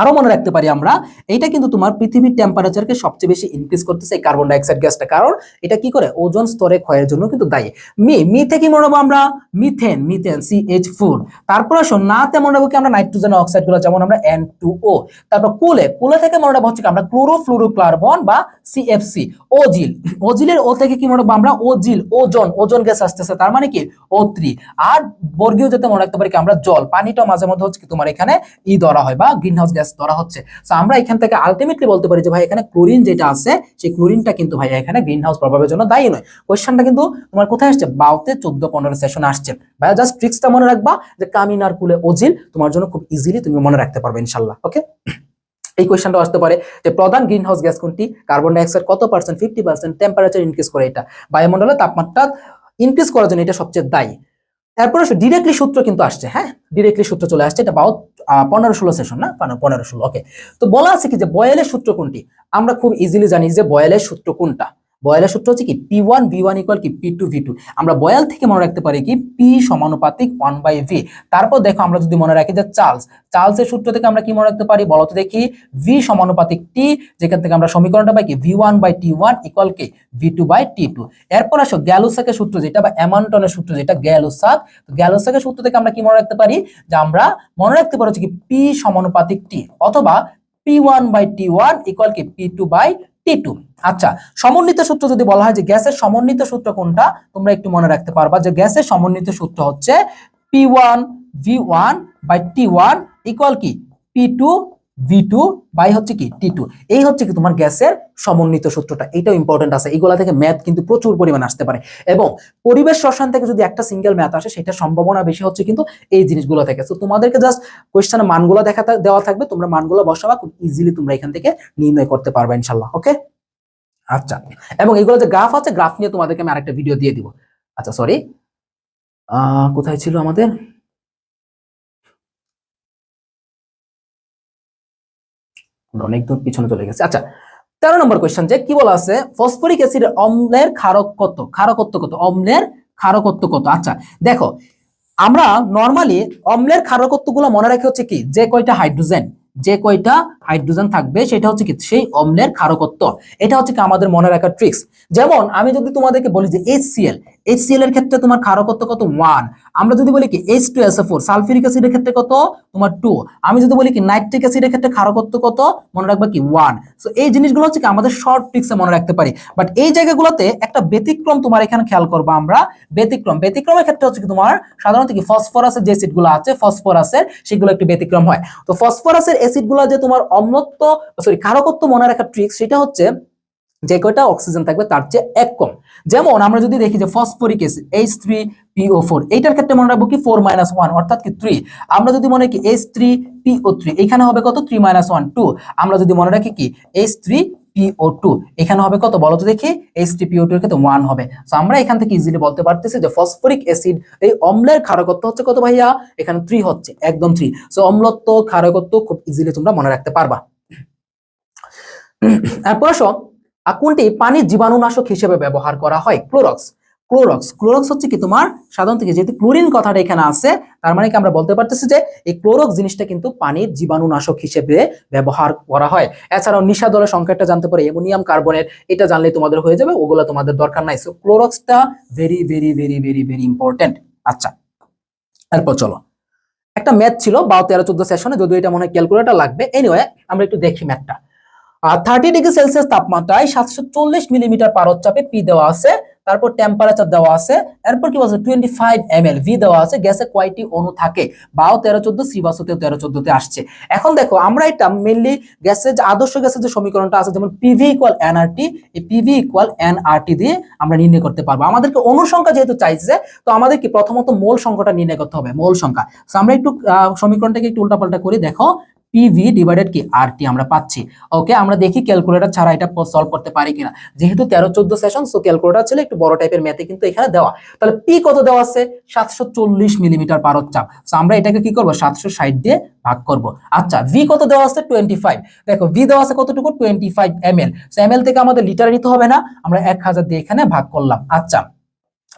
আরও মনে রাখতে পারি আমরা এটা কিন্তু তোমার পৃথিবীর টেম্পারেচারকে সবচেয়ে বেশি ইনক্রিজ করতেছে এই কার্বন ডাইঅক্সাইড গ্যাসটা। কারণ এটা কি করে? ওজন স্তরে ক্ষয়ের জন্য কিন্তু দায়ী। মি মি থেকে মনে রাখব আমরা? Methane methane C H four তারপর আসো নাতে মনে রাখব কি আমরা নাইট্রোজেন অক্সাইডগুলো, যেমন আমরা এন টু ও তারপর কুলে কুলে থেকে মনে রাখব হচ্ছে কি আমরা ক্লোরোফ্লুরোকার্বন বা সিএফসি ওজিল ওজিলের ও থেকে কি মনে রাখব আমরা? ওজিল ওজন ওজন গ্যাস আসতেছে, তার মানে কি? ও থ্রি আর বর্গীয় যেতে মনে রাখতে পারি কি আমরা জল পানিটা মাঝে মধ্যে হচ্ছে কি তোমার এখানে ই ধরা হয় বা গ্রিন হাউস গ্যাস ধরা হচ্ছে। তো আমরা এখান থেকে আলটিমেটলি বলতে পারি যে, ভাই, এখানে ক্লোরিন যেটা আছে, সেই ক্লোরিনটা কিন্তু, ভাই, এখানে গ্রিন হাউস প্রভাবের জন্য দায়ী নয়। কোয়েশ্চেনটা কিন্তু তোমার কোথায় আসছে? বাউতে চোদ্দ পনেরো সেশন আসছে ভাইয়া জাস্ট ট্রিক্সটা মনে রাখবা যে কামিনার কুলে ওজিল তোমার জন্য খুব ইজিলি তুমি মনে রাখতে পারবে, ইনশাল্লাহ ওকে এই কোয়েশ্চেনটা আসতে পারে যে, প্রধান গ্রিন হাউস গ্যাস কোনটি? কার্বন ডাইঅক্সাইড কত percent fifty percent temperature increase করে এটা। বায়ুমণ্ডলের তাপমাত্রা ইনক্রিজ করার জন্য এটা সবচেয়ে দায়ী। এরপর ডিরেক্টলি সূত্র কিন্তু আসছে হ্যাঁ? ডিরেক্টলি সূত্র চলে আসছে, এটা বাউত পনেরো ষোলো সেশন না? পনেরো ষোলো ওকে তো বলা আছে কি যে বয়েলের সূত্র কোনটি? আমরা খুব ইজিলি জানি যে বয়েলের সূত্র কোনটা। বয়েলের সূত্র হচ্ছে কি P one V one equal কি পি টু ভি টু আমরা বয়াল থেকে মনে রাখতে পারি কি পি সমানুপাতিক ওয়ান বাই ভি তারপর দেখো আমরা যদি মনে রাখি যে চার্লস, চার্লসের সূত্র থেকে আমরা কি মনে রাখতে পারি, বলো তো দেখি ভি সমানুপাতিক টি যেখান থেকে আমরা সমীকরণটা পাই কি V one by T one equal কি V two by T two এরপর আসো গ্যালোসাকের সূত্র যেটা, বা অ্যামান্টনের সূত্র যেটা, গ্যালোসাক। গ্যালোসাকের সূত্র থেকে আমরা কি মনে রাখতে পারি, যে আমরা মনে রাখতে পারি হচ্ছে কি পি সমানুপাতিক টি অথবা P one by T one equal কি P two by T two আচ্ছা সমন্বিত সূত্র যদি বলা হয় যে গ্যাসের সমন্বিত সূত্র কোনটা, তোমরা একটু মনে রাখতে পারবা যে গ্যাসের সমন্বিত সূত্র হচ্ছে P one V one by T one equal কি? P two V two by হচ্ছে কি টি টু এই হচ্ছে কি তোমার গ্যাসের সমন্বিত সূত্রটা। এটাও ইম্পর্টেন্ট আছে। এগুলা থেকে ম্যাথ কিন্তু প্রচুর পরিমাণ আসতে পারে। এবং পরিবেশ রসায়ন থেকে যদি একটা সিঙ্গেল ম্যাথ আসে সেটা সম্ভাবনা বেশি হচ্ছে কিন্তু এই জিনিসগুলো থেকে। তো তোমাদেরকে জাস্ট কোয়েশ্চেনে মানগুলো দেখা দেওয়া থাকবে। তোমরা মানগুলো বসাবা, খুব ইজিলি তোমরা এখান থেকে নির্ণয় করতে পারবে ইনশাল্লাহ ওকে আচ্ছা। এবং এগুলো যে গ্রাফ আছে গ্রাফ নিয়ে তোমাদেরকে আমি আরেকটা ভিডিও দিয়ে দিব। আচ্ছা সরি কোথায় ছিল আমাদের আমরা অনেক দূর পিছনে চলে গেছে। আচ্ছা তেরো নম্বর কোয়েশ্চেন যে, কি বলা আছে? ফসফরিক অ্যাসিড অম্লের ক্ষারক কত? ক্ষারকত্ব কত? অম্লের ক্ষারকত্ব কত? আচ্ছা দেখো, আমরা নর্মালি অম্লের ক্ষারকত্বগুলো মনে রাখি হচ্ছে কি? যে কয়টা হাইড্রোজেন? যে কয়টা হাইড্রোজেন থাকবে সেটা হচ্ছে কি সেই অম্লের ক্ষারকত্ব। এটা হচ্ছে কি আমাদের মনে রাখার ট্রিক্স যেমন, আমি যদি তোমাদেরকে বলি যে HCl HCl এর ক্ষেত্রে তোমার ক্ষারকত্ব কত? ওয়ান আমরা যদি বলি কি H two S four sulphuric অ্যাসিডের ক্ষেত্রে কত? তোমার টু আমি যদি বলি কি নাইট্রিক অ্যাসিডের ক্ষেত্রে ক্ষারকত্ব কত? মনে রাখবা কি ওয়ান সো এই জিনিসগুলো হচ্ছে কি আমাদের শর্ট ট্রিক্সে মনে রাখতে পারি। বাট এই জায়গাগুলোতে একটা ব্যতিক্রম তোমার এখানে খেয়াল করবা আমরা। ব্যতিক্রম। ব্যতিক্রমের ক্ষেত্রে হচ্ছে কি তোমার সাধারণত কি ফসফরাসের যে অ্যাসিডগুলো আছে ফসফরাসের সেগুলো একটু ব্যতিক্রম হয়। তো ফসফরাসের অ্যাসিডগুলো যে তোমার অম্লত্ব সরি ক্ষারকত্ব মনে রাখার ট্রিক্স সেটা হচ্ছে যে কয়টা অক্সিজেন থাকবে তার চেয়ে এক কম। যেমন আমরা যদি দেখি যে phosphoric acid H three PO four এইটার ক্ষেত্রে মনে রাখব কি ফোর মাইনাস ওয়ান অর্থাৎ কি থ্রি আমরা যদি মনে রাখি এইচ থ্রি পিও থ্রি এখানে হবে কত? থ্রি মাইনাস ওয়ান টু আমরা যদি মনে রাখি কি? এইচ থ্রি পিও টু এখানে হবে কত? বলো তো দেখি এইচ থ্রি পিও টু এর ক্ষেত্রে ওয়ান হবে। তো আমরা এখান থেকে ইজিলি বলতে পারতেছি যে ফসফরিক অ্যাসিড এই অম্লের ক্ষারকত্ব হচ্ছে কত ভাইয়া? এখানে থ্রি হচ্ছে, একদম থ্রি সো অম্লত্ব, ক্ষারকত্ব খুব ইজিলি তোমরা মনে রাখতে পারবা। এরপর আসো কোনটি? পানির জীবাণুনাশক হিসেবে ব্যবহার করা হয়, ক্লোরক্স। ক্লোরক্স ক্লোরক্স হচ্ছে কি তোমার? সাধারণত যেহেতু ক্লোরিন কথাটা এখানে আছে, তার মানে কি আমরা বলতে পারতেছি যে এই ক্লোরক্স জিনিসটা কিন্তু পানির জীবাণুনাশক হিসেবে ব্যবহার করা হয়। এছাড়াও নিশা দলের সংখ্যাটা জানতে পারে, অ্যামোনিয়াম কার্বনের, এটা জানলে তোমাদের হয়ে যাবে, ওগুলো তোমাদের দরকার নাই। So ক্লোরক্সটা very very very very very important আচ্ছা এরপর চলো। একটা ম্যাথ ছিল, বারো তেরো, চোদ্দ সেশনে যদিও এটা মনে হয় ক্যালকুলেটার লাগবে। এনিওয়ে আমরা একটু দেখি ম্যাথটা আর থার্টি ডিগ্রি সেলসিয়াস তাপমাত্রায় সাতশো চল্লিশ মিলিমিটার পারদচাপে পি দেওয়া আছে, তারপর টেম্পারেচার দেওয়া আছে, এরপর কি বলছে? Twenty five M L V দেওয়া আছে, গ্যাসে কয়টি অণু থাকে? বাও তেরো, চোদ্দ সি বাসতেও তেরো, চোদ্দতে আসছে। এখন দেখো, আমরা এটা মেনলি গ্যাসের যে আদর্শ গ্যাসের যে সমীকরণটা আছে, যেমন পিভি ইকুয়াল এনআরটি এই পিভি ইকুয়াল এনআরটি দিয়ে আমরা নির্ণয় করতে পারব। আমাদেরকে অণু সংখ্যা যেহেতু চাইছে, তো আমাদেরকে প্রথমত মোল সংখ্যাটা নির্ণয় করতে হবে, মোল সংখ্যা। আমরা একটু সমীকরণটাকে একটু উল্টাপাল্টা করি, দেখো পিভি ডিভাইডেড কি আর টি আমরা পাচ্ছি। ওকে আমরা দেখি ক্যালকুলেটর ছাড়া এটা সলভ করতে পারি কিনা। যেহেতু তেরো, চোদ্দ সেশন সো ক্যালকুলেটর ছিল একটু বড় টাইপের ম্যাথে কিন্তু এখানে দেওয়া। তাহলে পি কত দেওয়া আছে? সাতশো চল্লিশ মিলিমিটার পারদ চাপ। সো আমরা এটাকে কি করব? সাতশো ষাট দিয়ে ভাগ করব। আচ্ছা ভি কত দেওয়া আছে? টোয়েন্টি ফাইভ দেখো ভি দেওয়া আছে কতটুকু? Twenty five M L M L থেকে আমাদের লিটার নিতে হবে না। আমরা এক হাজার দিয়ে এখানে ভাগ করলাম। আচ্ছা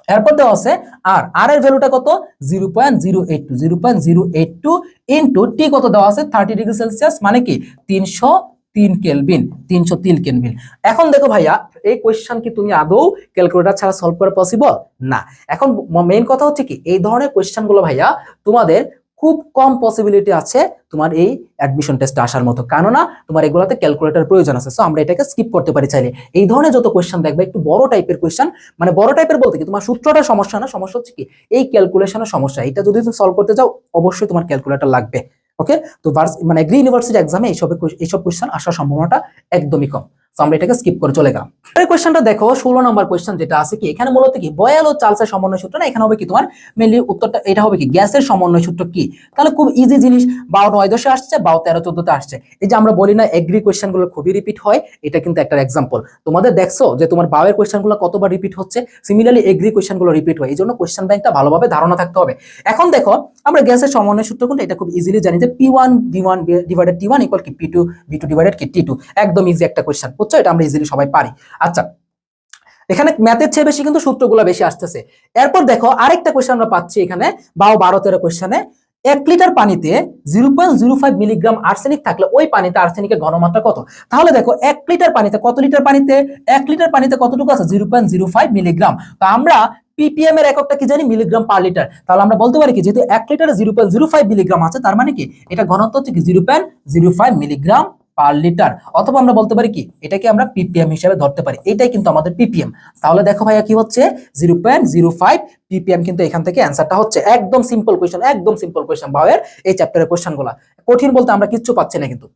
এরপর দেওয়া আছে আর আর এর ভ্যালুটা কত? Zero point zero eight two zero point zero eight two into T কত দেওয়া আছে? থার্টি ডিগ্রি সেলসিয়াস মানে কি? তিনশো তিন কেলভিন তিনশো তিন কেলভিন এখন দেখো ভাইয়া, এই কোয়েশ্চন কি তুমি আদৌ ক্যালকুলেটার ছাড়া সলভ করা পসিবল না। এখন মেইন কথা হচ্ছে কি, এই ধরনের কোয়েশ্চনগুলো ভাইয়া তোমাদের খুব কম পসিবিলিটি আছে তোমার এই অ্যাডমিশন টেস্টে আসার মতো। কেননা তোমার এগুলোতে ক্যালকুলেটর প্রয়োজন আছে। সো আমরা এটাকে স্কিপ করতে পারি চাইলে। এই ধরনের যত কোয়েশ্চন দেখবে, একটু বড় টাইপের কোয়েশ্চন মানে বড় টাইপের বলতে কি, তোমার সূত্রটা সমস্যা না, সমস্যা হচ্ছে কি, এই ক্যালকুলেশনের সমস্যা। এটা যদি তুমি সলভ করতে যাও অবশ্যই তোমার ক্যালকুলেটর লাগবে। ওকে তো মানে এগ্রি ইউনিভার্সিটি এক্সামে এইসব এইসব কোয়েশ্চন আসার সম্ভাবনাটা একদমই কম। আমরা এটাকে স্কিপ করে চলে গেলাম। দেখো, ষোলো নম্বর যেটা আছে কি, এখানে মূলত কি, বয়াল ও চালসের সমন্বয় সূত্র না, এখানে হবে কি তোমার মেনলি উত্তরটা, এটা হবে কি, গ্যাসের সমন্বয় সূত্র কি? তাহলে খুব ইজি জিনিস, বারো নয় দশে আসছে, বারো তেরো চোদ্দতে আসছে। এই যে আমরা বলি না এগ্রি খুবই রিপিট হয়, এটা কিন্তু একটা এক্সাম্পল তোমাদের দেখছ যে তোমার বাওয়ের কতবার রিপিট হচ্ছে? সিমিলারলি এগ্রি কোয়েশ্চেনগুলো রিপিট হয়, এই জন্য কোয়েশ্চেন ব্যাংকটা ভালোভাবে ধারণা থাকতে হবে। এখন দেখো, আমরা গ্যাসের সমন্বয় সূত্র কোনটা, এটা খুব ইজিলি জানি যে P one B one divided T one equal কি P two B two divided কি টি টু একদম ইজি একটা কোয়েশ্চেন বুঝছ এটা আমরা ইজিলি সবাই পারি। আচ্ছা এখানে ম্যাথের চেয়ে বেশি কিন্তু সূত্রগুলো বেশি আসতেছে। এরপর দেখো আরেকটা কোয়েশ্চেন আমরা পাচ্ছি এখানে, বারো বারো তেরো কোয়েশ্চেনে এক লিটার পানিতে zero point zero five milligram arsenic থাকলে ওই পানিতে আর্সেনিকের ঘনমাত্রা কত? তাহলে দেখো এক লিটার পানিতে কত লিটার পানিতে? এক লিটার পানিতে কতটুকু আছে? Zero point zero five milligram তো আমরা পিপিএম এর এককটা কি জানি? মিলিগ্রাম পার লিটার তাহলে আমরা বলতে পারি কি, যেহেতু এক লিটারে zero point zero five milligram আছে, তার মানে কি? এটা ঘনত্ব হচ্ছে কি? Zero point zero five milligram per litre অথবা আমরা বলতে পারি কি, এটাকে আমরা পিপিএম হিসেবে ধরতে পারি। এটাই কিন্তু আমাদের পিপিএম তাহলে দেখো ভাইয়া কি হচ্ছে? Zero point zero five ppm কিন্তু এখান থেকে অ্যান্সারটা হচ্ছে। একদম সিম্পল কোয়েশ্চেন একদম সিম্পল কোয়েশন ভাইয়ের এই চ্যাপ্টারের কোয়েশনগুলো গুলা। কঠিন বলতে আমরা কিচ্ছু পাচ্ছি না কিন্তু।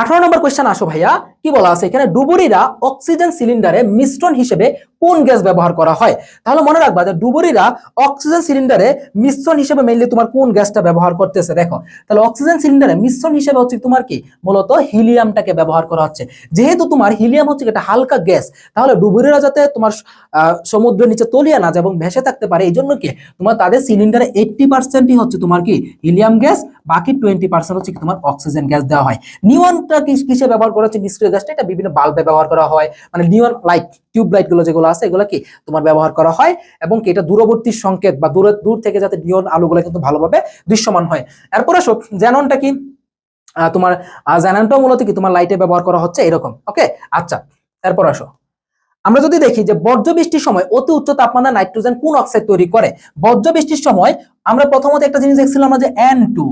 আঠারো নম্বর কোয়েশ্চেন আসো ভাইয়া। কি বলা আছে? এখানে ডুবুরিরা অক্সিজেন সিলিন্ডারে মিশ্রণ হিসেবে কোন গ্যাস ব্যবহার করা হয়? তাহলে মনে রাখবা যে ডুবুরিরা অক্সিজেন সিলিন্ডারে মিশ্রণ হিসেবে মেইনলি তোমার কোন গ্যাসটা ব্যবহার করতেছে? দেখো, তাহলে অক্সিজেন সিলিন্ডারে মিশ্রণ হিসেবে হচ্ছে তোমার কি? মূলত হিলিয়ামটাকে ব্যবহার করা হচ্ছে। যেহেতু তোমার হিলিয়াম হচ্ছে একটা হালকা গ্যাস, তাহলে ডুবুরিরা যাতে তোমার সমুদ্রের নিচে তলিয়ে না যায় এবং ভেসে থাকতে পারে এই জন্য কি তোমার তাদের সিলিন্ডারে এইটটি পার্সেন্টই হচ্ছে তোমার কি? হিলিয়াম গ্যাস, বাকি টোয়েন্টি পার্সেন্ট হচ্ছে তোমার অক্সিজেন গ্যাস দেওয়া হয়। নিয়নটা কিসে ব্যবহার করা হচ্ছে? নিষ্ক্রিয় গ্যাসটা এটা বিভিন্ন বাল্বে ব্যবহার করা হয়। মানে নিয়ন লাইট টিউব লাইটগুলো যেগুলো আছে, এগুলো কি তোমার ব্যবহার করা হয় এবং কি এটা দূরবর্তী সংকেত বা দূরে, দূর থেকে যাতে নিয়ন আলোগুলো কিন্তু ভালোভাবে দৃশ্যমান হয়। এরপরে আসো জ্যাননটা কি? তোমার জ্যাননটাও মূলত কি তোমার লাইটে ব্যবহার করা হচ্ছে এরকম ওকে আচ্ছা এরপর আসো। আমরা যদি দেখি যে বর্জ্য বৃষ্টির সময় অতি উচ্চ তাপমাত্রা নাইট্রোজেন কোন অক্সাইড তৈরি করে? বর্জ্য বৃষ্টির সময় আমরা প্রথমত একটা জিনিস দেখছিলাম যে N two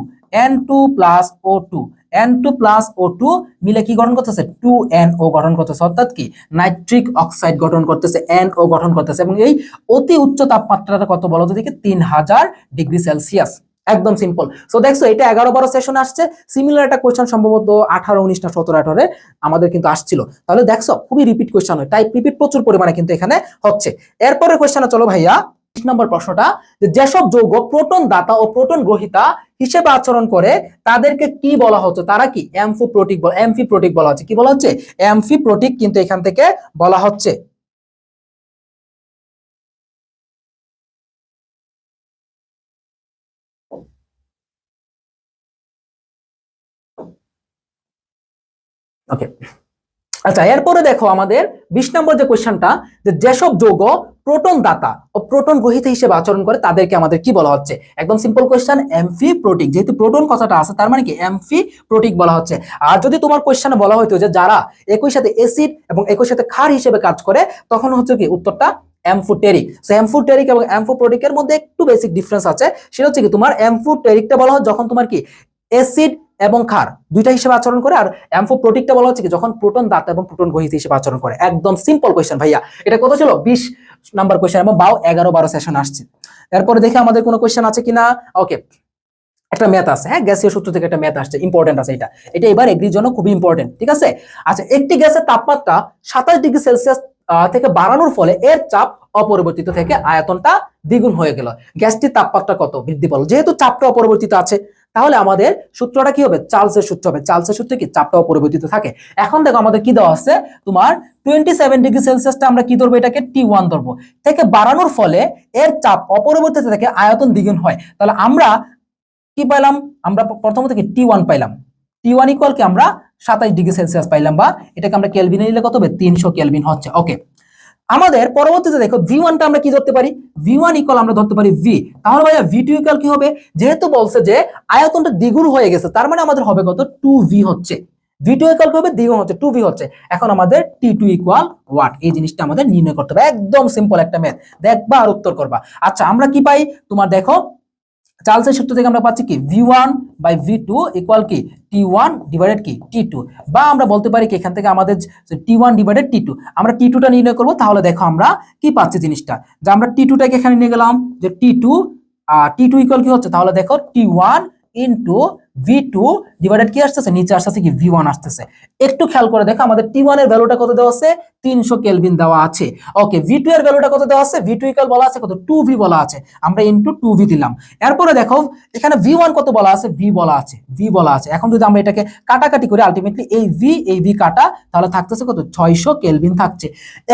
N two plus O two N two plus O two মিলে কি গঠন করতেছে? টু এন ও গঠন করতেছে। অর্থাৎ কি? নাইট্রিক অক্সাইড গঠন করতেছে এন ও গঠন করতেছে এবং এই অতি উচ্চ তাপমাত্রাটা কত বলো তো দেখি? তিন হাজার ডিগ্রি সেলসিয়াস। একদম সিম্পল সো দেখছ, এটা এগারো বারো সেশন আসছে। সিমিলার একটা কোয়েশ্চেন সম্ভবত আঠারো, উনিশ না সতেরো, আঠারো আমাদের কিন্তু আসছিল। তাহলে দেখছ, খুবই রিপিট কোয়েশ্চেন হয়। টাইপ রিপিট প্রচুর পরিমাণে কিন্তু এখানে হচ্ছে। এরপরে কোয়েশ্চেনে চলো ভাইয়া। নম্বর প্রশ্নটা, যে যেসব যৌগ প্রোটন দাতা ও প্রোটন গ্রহিতা হিসেবে আচরণ করে, তাদেরকে কি বলা হচ্ছে? তারা কি? অ্যামফিপ্রোটিক বলা অ্যামফিপ্রোটিক বলা হচ্ছে। কি বলা হচ্ছে? অ্যামফিপ্রোটিক কিন্তু এখান থেকে বলা হচ্ছে। ওকে আচ্ছা এরপরে দেখো আমাদের বিশ নম্বর যে কোয়েশ্চনটা যে যেসব যৌগ প্রোটন দাতা ও প্রোটন গ্রহিত হিসেবে আচরণ করে তাদেরকে আমাদের কি বলা হচ্ছে? একদম সিম্পল কোয়েশ্চেন এমফি প্রোটিক যেহেতু প্রোটন কথাটা আছে, তার মানে কি? এমফি প্রোটিক বলা হচ্ছে। আর যদি তোমার কোয়েশ্চেনে বলা হইতো যে যারা একই সাথে অ্যাসিড এবং একই সাথে ক্ষার হিসেবে কাজ করে, তখন হচ্ছে কি উত্তরটা অ্যামফোটেরিক সো অ্যামফোটেরিক এবং অ্যামফোপ্রোটিকের মধ্যে একটু বেসিক ডিফারেন্স আছে। সেটা হচ্ছে কি, তোমার অ্যামফোটেরিকটা বলা হয় যখন তোমার কি অ্যাসিড এবং ক্ষার দুইটা হিসেবে আচরণ করে। আর অ্যামফোপ্রোটিকটা বলা হচ্ছে কি, যখন প্রোটন দাতা এবং প্রোটন গ্রহিত হিসেবে আচরণ করে। একদম সিম্পল কোয়েশ্চেন ভাইয়া। এটা কত ছিল? বিশ নাম্বার কোয়েশ্চেন এবং বাও এগারো বারো সেশন আসছে। এরপরে দেখে আমাদের কোনো কোয়েশ্চেন আছে কিনা? ওকে একটা ম্যাথ আছে হ্যাঁ? গ্যাসীয় সূত্র থেকে একটা ম্যাথ আসছে ইম্পর্টেন্ট আছে এটা। এটা এবার এগ্রির জন্য খুবই ইম্পর্টেন্ট ঠিক আছে? আচ্ছা একটি গ্যাসের তাপমাত্রা সাতাশ ডিগ্রি সেলসিয়াস থেকে বাড়ানোর ফলে এর চাপ অপরিবর্তিত থেকে আয়তনটা দ্বিগুণ হয়ে গেল। গ্যাসটির তাপমাত্রা কত? বৃদ্ধি পেল যেহেতু চাপটা অপরিবর্তিত আছে তাহলে আমাদের সূত্রটা কি হবে? চার্লসের সূত্র হবে। চার্লসের সূত্রে কি? চাপটাও পরিবর্তিত থাকে। এখন দেখো আমাদের কি দেওয়া আছে? তোমার টোয়েন্টি সেভেন ডিগ্রি সেলসিয়াসটা আমরা কি ধরবো এটাকে? টি ওয়ান ধরবো। থেকে বাড়ানোর ফলে এর চাপ অপরিবর্তিত থেকে আয়তন দ্বিগুণ হয়। তাহলে আমরা কি পাইলাম? আমরা প্রথম থেকে টি ওয়ান পাইলাম। টি ওয়ান ইকুয়াল কি? আমরা সাতাইশ ডিগ্রি সেলসিয়াস পাইলাম বা এটাকে আমরা কেলভিনে নিলে কত হবে? তিনশো কেলভিন হচ্ছে। ওকে আমাদের পরবর্তীতে দেখো ভি ওয়ানটা আমরা কি ধরতে পারি? ভি ওয়ান ইকুয়াল আমরা ধরতে পারি ভি তাহলে ভাইয়া ভি টু ইকুয়াল কি হবে? যেহেতু বলছে যে আয়তনটা দ্বিগুণ হয়ে গেছে, তার মানে আমাদের হবে কত? টু ভি হচ্ছে। ভি টু কি হবে? দ্বিগুণ হচ্ছে টু ভি হচ্ছে। এখন আমাদের টি টু ইকুয়াল ওয়াট এই জিনিসটা আমাদের নির্ণয় করতে হবে। একদম সিম্পল একটা ম্যাথ দেখবা আর উত্তর করবা। আচ্ছা আমরা কি পাই? তোমার দেখো চার্লসের সূত্র থেকে আমরা পাচ্ছি কি? V one by V two equal কি? টি ওয়ান ডিভাইডেড কি? টি টু বা আমরা বলতে পারি কি, এখান থেকে আমাদের T one divided T two আমরা টি টুটা নির্ণয় করব, তাহলে দেখো আমরা কি পাচ্ছি জিনিসটা? যে আমরা টি টুটাকে এখানে নিয়ে গেলাম, যে টি টু আর টি টু ইকুয়াল কি হচ্ছে? তাহলে দেখো T one into V two divided কি আসতেছে? নিচে আসতেছে কি? ভি ওয়ান আসতেছে। একটু খেয়াল করে দেখো, আমাদের টি ওয়ানের ভ্যালুটা কত দেওয়া আছে? তিনশো কেলভিন দেওয়া আছে। ওকে ভি টু এর ভ্যালুটা কত দেওয়া আছে? ভি টু ইকুয়াল বলা আছে কত? টু ভি বলা আছে। আমরা ইন্টু টু ভি দিলাম। এরপরে দেখো, এখানে ভি ওয়ান কত বলা আছে? ভি বলা আছে। ভি বলা আছে। এখন যদি আমরা এটাকে কাটাকাটি করি আলটিমেটলি এই ভি এই ভি কাটা, তাহলে থাকতেছে কত? ছয়শো কেলভিন থাকছে।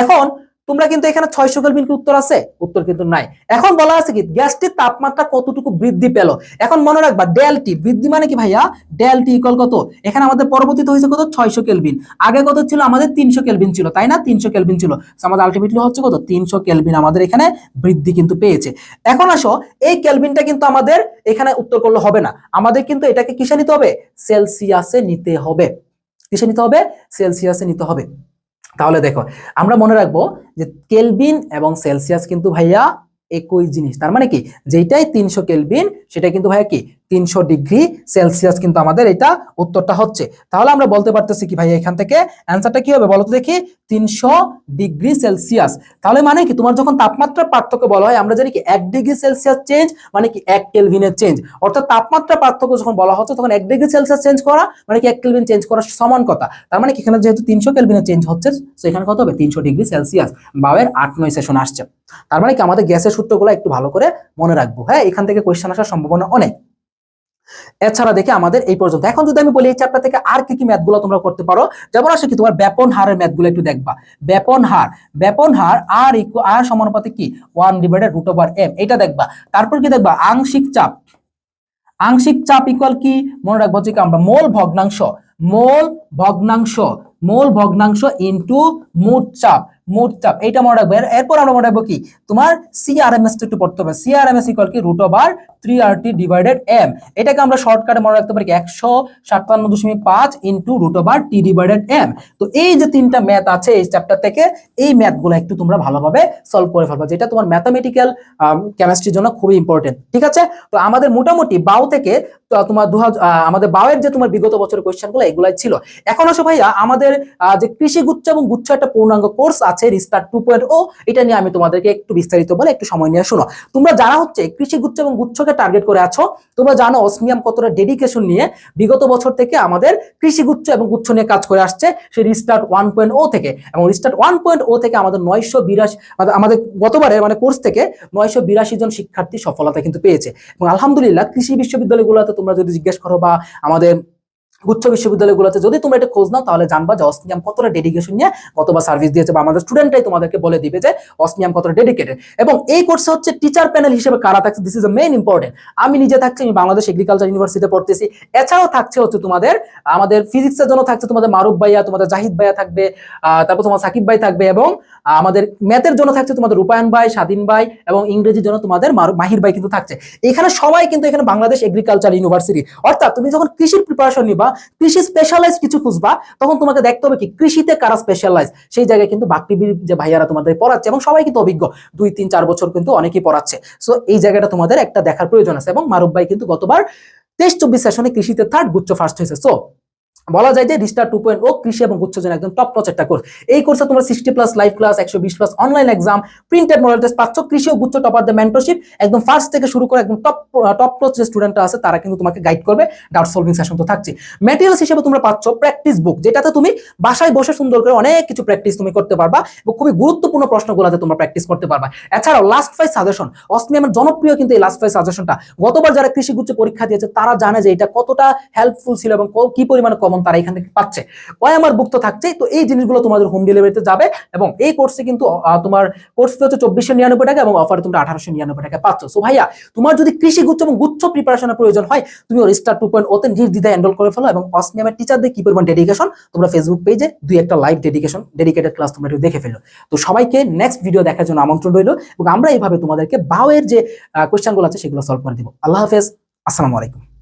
এখন তোমরা কিন্তু এখানে ছয়শো কেলভিন কি উত্তর আছে? উত্তর কিন্তু নাই। এখন বলা আছে কি, গ্যাসটির তাপমাত্রা কতটুকু বৃদ্ধি পেল? এখন মনে রাখবা ডেলটি বৃদ্ধি মানে কি ভাইয়া? ডেলটি ইকুয়াল কত? এখানে আমাদের পরবর্তীতে হয়েছে কত? ছয়শো কেলভিন। আগে কত ছিল? আমাদের তিনশো কেলভিন ছিল, তাই না? তিনশো কেলভিন ছিল। আমাদের আলটিমেটলি হচ্ছে কত? তিনশো কেলভিন আমাদের এখানে বৃদ্ধি কিন্তু পেয়েছে। এখন আসো, এই কেলভিনটা কিন্তু আমাদের এখানে উত্তর করলে হবে না। আমাদের কিন্তু এটাকে কিসে নিতে হবে? সেলসিয়াসে নিতে হবে। কিসে নিতে হবে? সেলসিয়াসে নিতে হবে। তাহলে দেখো, আমরা মনে রাখব যে কেলভিন এবং সেলসিয়াস কিন্তু ভাইয়া একই জিনিস। তার মানে কি? যেটাই তিনশো কেলভিন সেটা কিন্তু ভাইয়া কি? তিনশো ডিগ্রি সেলসিয়াস কিন্তু আমাদের এটা উত্তরটা হচ্ছে। তাহলে আমরা বলতে পারতেছি কি ভাইয়া এখান থেকে? অ্যান্সারটা কি হবে বলতো দেখি? তিনশো ডিগ্রি সেলসিয়াস। তাহলে মানে কি? তোমার যখন তাপমাত্রার পার্থক্য বলা হয়, আমরা জানি কি এক ডিগ্রি সেলসিয়াস চেঞ্জ মানে কি এক কেলভিনের চেঞ্জ অর্থাৎ তাপমাত্রা পার্থক্য যখন বলা হচ্ছে, তখন এক ডিগ্রি সেলসিয়াস চেঞ্জ করা মানে কি এক কেলভিন চেঞ্জ করা সমান কথা। তার মানে কি? এখানে যেহেতু তিনশো কেলভিনের চেঞ্জ হচ্ছে সেখানে কত হবে? তিনশো ডিগ্রি সেলসিয়াস। বাবের আট নয় সেশন আসছে। তার মানে কি? আমাদের গ্যাসের সূত্রগুলো একটু ভালো করে মনে রাখব। হ্যাঁ এখান থেকে কোয়েশ্চেন আসার সম্ভাবনা অনেক। এছাড়া দেখে আমাদের এই পর্যন্ত। এখন যদি আমি বলি এই চ্যাপ্টার থেকে আর কি কি ম্যাথগুলো তোমরা করতে পারো, যেমন আসে কি তোমার ব্যাপন হারের ম্যাথগুলো একটু দেখবা। ব্যাপন হার ব্যাপন হার আর ইকু আর সমানুপাতে কি? One divided root over M এটা দেখবা। তারপর কি দেখবা? আংশিক চাপ। আংশিক চাপ ইকুয়াল কি? মনে রাখব যে আমরা মোল ভগ্নাংশ মোল ভগ্নাংশ মোল ভগ্নাংশ ইনটু মোট চাপ। মোট চাপ এইটা মনে রাখব। এর- এরপর আমরা মনে রাখব কি? তোমার সিআরএমএস একটু পড়তে হবে। সিআরএমএস ইকুয়াল কি? Root over three R T divided M এটাকে আমরা শর্টকাটে মনে রাখতে পারি একশো সাতান্ন দশমিক পাঁচ into root over T divided M তো এই যে তিনটা ম্যাথ আছে এই চ্যাপ্টার থেকে, এই ম্যাথগুলো একটু তোমরা ভালোভাবে সলভ করে যেটা তোমার ম্যাথামেটিক্যাল কেমিস্ট্রির জন্য খুবই ইম্পর্টেন্ট ঠিক আছে? তো আমাদের মোটামুটি বাউ থেকে তোমার দু আমাদের বাউয়ের যে তোমার বিগত বছরের কোয়েশ্চেনগুলো এগুলাই ছিল। এখন আসো ভাইয়া, আমাদের যে কৃষি গুচ্ছ এবং গুচ্ছ একটা পূর্ণাঙ্গ কোর্স আছে রিস্টার টু পয়েন্ট ও, এটা নিয়ে আমি তোমাদেরকে একটু বিস্তারিত বলে একটু সময় নিয়ে শোনো। তোমরা যারা হচ্ছে কৃষি গুচ্ছ এবং গুচ্ছকে টার্গেট করে আছো, তোমরা জানো অসমিয়াম কতটা ডেডিকেশন নিয়ে বিগত বছর থেকে আমাদের কৃষি গুচ্ছ এবং গুচ্ছ নিয়ে কাজ করে আসছে সেই রিস্টার্ট ওয়ান পয়েন্ট ও থেকে। এবং রিস্টার্ট ওয়ান পয়েন্ট ও থেকে আমাদের নয়শো বিরাশি, আমাদের গতবারে মানে কোর্স থেকে নয়শো বিরাশি জন শিক্ষার্থী সফলতা কিন্তু পেয়েছে। এবং আলহামদুলিল্লাহ কৃষি বিশ্ববিদ্যালয়গুলোতে তোমরা যদি জিজ্ঞেস করো বা আমাদের উচ্চ বিশ্ববিদ্যালয়গুলোতে যদি তোমরা এটা খোঁজ নাও, তাহলে জানবা যে অসমিয়াম কতটা ডেডিকেশন নিয়ে কতবার সার্ভিস দিয়েছে বা আমাদের স্টুডেন্টরাই তোমাদেরকে বলে দিবে যে অসমিয়াম কতটা ডেডিকেটেড এবং এই কোর্সে হচ্ছে টিচার প্যানেল হিসেবে কারা থাকছে? This is a main important আমি নিজে থাকছি, আমি বাংলাদেশ এগ্রিকালচার ইউনিভার্সিটিতে পড়তেছি। এছাড়াও থাকছে হচ্ছে তোমাদের, আমাদের ফিজিক্সের জন্য থাকছে তোমাদের মারুফ ভাইয়া, তোমাদের জাহিদ ভাইয়া থাকবে তারপর তোমার সাকিব ভাই থাকবে এবং আমাদের ম্যাথের জন্য থাকছে তোমাদের রূপায়ণ ভাই, স্বাধীন ভাই এবং ইংরেজির জন্য তোমাদের মাহির ভাই কিন্তু থাকছে। এখানে সবাই কিন্তু এখানে বাংলাদেশ এগ্রিকালচার ইউনিভার্সিটি অর্থাৎ তুমি যখন কৃষির প্রিপারেশন নিবা কৃষি স্পেশালাইজ কিছু খুঁজবা, তখন তোমাকে দেখতে হবে কি কৃষিতে কারা স্পেশালাইজ সেই জায়গায় কিন্তু বাকৃবির যে ভাইয়ারা তোমাদের পড়াচ্ছে এবং সবাই কিন্তু অভিজ্ঞ। দুই, তিন, চার বছর কিন্তু অনেকেই পড়াচ্ছে। সো এই জায়গাটা তোমাদের একটা দেখার প্রয়োজন আছে এবং মারুফ ভাই কিন্তু গতবার তেইশ চব্বিশ সেশনে কৃষিতে থার্ড গুচ্ছ ফার্স্ট হয়েছে। সো বলা যায় যে রিস্টার টু পয়েন্ট ও কৃষি এবং গুচ্ছ জন্য একদম টপ নচ একটা কোর্স এই কোর্সে তোমরা সিক্সটি প্লাস লাইভ ক্লাস একশো বিশ plus online exam printed model test পাচ্ছ। কৃষি ও গুচ্ছ টপার দ্য মেন্টরশিপ একদম ফার্স্ট থেকে শুরু করে একদম টপ টপ নচ যে স্টুডেন্টরা আছে, তারা কিন্তু তোমাকে গাইড করবে। ডাউট সলভিং সেশন তো থাকছে। ম্যাটেরিয়ালস হিসেবে তোমরা পাচ্ছ প্র্যাকটিস বুক যেটাতে তুমি বাসায় বসে সুন্দর করে অনেক কিছু প্র্যাকটিস তুমি করতে পারবা এবং খুবই গুরুত্বপূর্ণ প্রশ্নগুলোতে তোমরা প্র্যাকটিস করতে পারবা। এছাড়াও লাস্ট ফাইভ সাজেশন অসমিয়ামের জনপ্রিয় কিন্তু এই লাস্ট ফাইভ সাজেশনটা গতবার যারা কৃষি গুচ্ছ পরীক্ষা দিয়েছে, তারা জানে যে এটা কতটা হেল্পফুল ছিল এবং কি পরিমাণে কমন তারা এখান থেকে পাচ্ছে। ওই আমার বুক তো থাকছেই, তো এই জিনিসগুলো তোমাদের হোম ডেলিভারিতে যাবে এবং এই কোর্সে কিন্তু তোমার কোর্স হচ্ছে চব্বিশশো নিরানব্বই টাকা এবং অফারে তোমরা আঠারোশো নিরানব্বই টাকা পাচ্ছ। সো ভাইয়া, তোমার যদি কৃষি গুচ্ছ এবং গুচ্ছ প্রিপারেশনের প্রয়োজন হয়, তুমি রিস্টার টু পয়েন্ট ওতে নির্দ্বিধায় এনরোল করে ফেলো এবং অসমিয়ামের টিচারদের কি পরিমাণ ডেডিকেশন তোমরা ফেসবুক পেজে দুই একটা লাইভ ডেডিকেশন ডেডিকেটেড ক্লাস তোমরা একটু দেখে ফেলো। তো সবাইকে নেক্সট ভিডিও দেখার জন্য আমন্ত্রণ রইল এবং আমরা এইভাবে তোমাদেরকে বাওয়ের যে কোয়েশ্চেনগুলো আছে সেগুলো সলভ করে দিব। আল্লাহ হাফেজ, আসসালামু আলাইকুম।